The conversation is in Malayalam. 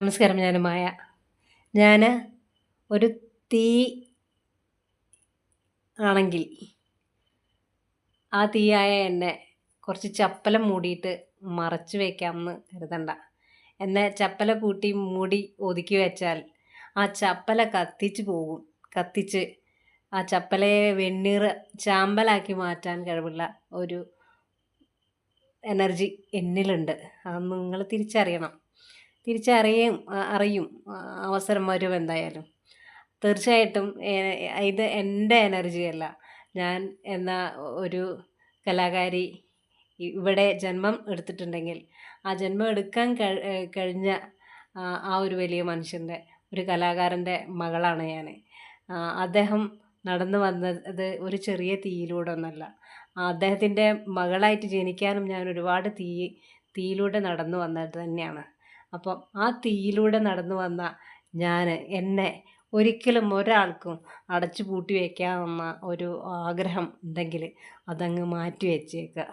നമസ്കാരം ഞാൻ മായ. ഞാൻ ഒരു തീ ആണെങ്കിൽ ആ തീയായ എന്നെ കുറച്ച് ചപ്പലം മൂടിയിട്ട് മറച്ചു വയ്ക്കാമെന്ന് കരുതണ്ട. എന്നെ ചപ്പല കൂട്ടി മൂടി ഒതുക്കി വെച്ചാൽ ആ ചപ്പല കത്തിച്ച് പോകും. കത്തിച്ച് ആ ചപ്പലയെ വെണ്ണീർ ചാമ്പലാക്കി മാറ്റാൻ കഴിവുള്ള ഒരു എനർജി എന്നിലുണ്ട്. അത് നിങ്ങൾ തിരിച്ചറിയണം. തിരിച്ചറിയും അറിയും അവസരം വരും എന്തായാലും. തീർച്ചയായിട്ടും ഇത് എന്റെ എനർജിയല്ല ഞാൻ എന്ന ഒരു കലാകാരി ഇവിടെ ജന്മം എടുത്തിട്ടുണ്ടെങ്കിൽ ആ ജന്മം എടുക്കാൻ കഴിഞ്ഞ ആ ഒരു വലിയ മനുഷ്യന്റെ ഒരു കലാകാരന്റെ മകളാണ് ഞാൻ. അദ്ദേഹം നടന്നു വന്നത് ഒരു ചെറിയ തീയിലൂടെ ഒന്നല്ല. അദ്ദേഹത്തിന്റെ മകളായിട്ട് ജനിക്കാനും ഞാൻ ഒരുപാട് തീ തീയിലൂടെ നടന്നു വന്നത് തന്നെയാണ്. അപ്പം ആ തീയിലൂടെ നടന്നു വന്ന ഞാൻ എന്നെ ഒരിക്കലും ഒരാൾക്കും അടച്ചു പൂട്ടി വയ്ക്കാമെന്ന ഒരു ആഗ്രഹം ഉണ്ടെങ്കിൽ അതങ്ങ് മാറ്റി വെച്ചേക്കുക